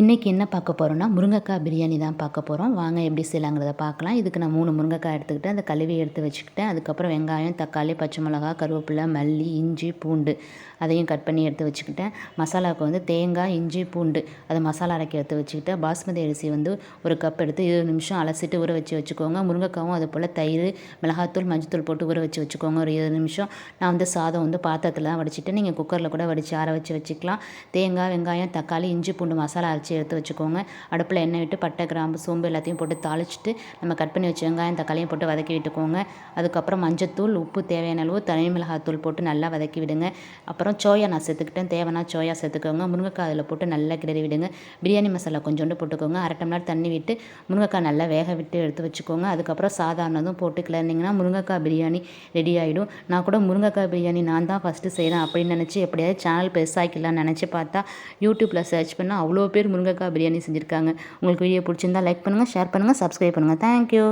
இன்றைக்கி என்ன பார்க்க போகிறோன்னா முருங்கைக்காய் பிரியாணி தான் பார்க்க போகிறோம் வாங்க எப்படி செய்யலாங்கிறத பார்க்கலாம். இதுக்கு நான் மூணு முருங்கைக்காய் எடுத்துக்கிட்டு அந்த கழுவி எடுத்து வச்சுக்கிட்டேன். அதுக்கப்புறம் வெங்காயம் தக்காளி பச்சை மிளகா கருவேப்பிலை மல்லி இஞ்சி பூண்டு அதையும் கட் பண்ணி எடுத்து வச்சுக்கிட்டேன். மசாலாவுக்கு வந்து தேங்காய் இஞ்சி பூண்டு அதை மசாலா அரைக்க எடுத்து வச்சுக்கிட்டேன். பாஸ்மதி அரிசி வந்து ஒரு கப் எடுத்து இருபது நிமிஷம் அலசிட்டு ஊற வச்சு வச்சுக்கோங்க. முருங்கைக்காவும் அது போல் தயிர் மிளகாத்தூள் மஞ்சத்தூள் போட்டு ஊற வச்சு வச்சுக்கோங்க. ஒரு இருபது நிமிஷம். நான் வந்து சாதம் வந்து பாத்திரத்தில் தான் வடிச்சிட்டு நீங்கள் குக்கரில் கூட வடித்து ஆற வச்சு வச்சுக்கலாம். தேங்காய் வெங்காயம் தக்காளி இஞ்சி பூண்டு மசாலா அரைச்சி எடுத்து வச்சுக்கோங்க. அடுப்பில் எண்ணெய் விட்டு பட்டை கிராம்பு சோம்பு எல்லாத்தையும் போட்டு தாளிச்சிட்டு நம்ம கட் பண்ணி வச்சு வெங்காயம் தக்காளியும் போட்டு வதக்கி விட்டுக்கோங்க. அதுக்கப்புறம் மஞ்சத்தூள் உப்பு தேவையான அளவு தனி மிளகாத்தூள் போட்டு நல்லா வதக்கி விடுங்க. அப்புறம் சோயா நான் சேர்த்துக்கிட்டேன். தேவைன்னா சோயா சேர்த்துக்கோங்க. முருங்கைக்காய் அதில் போட்டு நல்லா கிளறி விடுங்க. பிரியாணி மசாலா கொஞ்சோண்டு போட்டுக்கோங்க. அரை டம்ளர் தண்ணி விட்டு முருங்கைக்காய் நல்லா வேக விட்டு எடுத்து வச்சுக்கோங்க. அதுக்கப்புறம் சாதாரணதும் போட்டு கிளறினீங்கன்னா முருங்கைக்காய் பிரியாணி ரெடி ஆகிடும் நான் கூட முருங்கைக்காய் பிரியாணி நான் தான் ஃபஸ்ட்டு செய்கிறேன் அப்படின்னு நினச்சி எப்படியாவது சேனல் பெருசாக்கிடலாம்னு நினச்சி பார்த்தா யூடியூப்பில் சர்ச் பண்ணால் அவ்வளோ பேர் முருங்கைக்காய் பிரியாணி செஞ்சுருக்காங்க. உங்களுக்கு வீடியோ பிடிச்சிருந்தா லைக் பண்ணுங்கள் ஷேர் பண்ணுங்கள் சப்ஸ்கிரைப் பண்ணுங்கள் தேங்க்யூ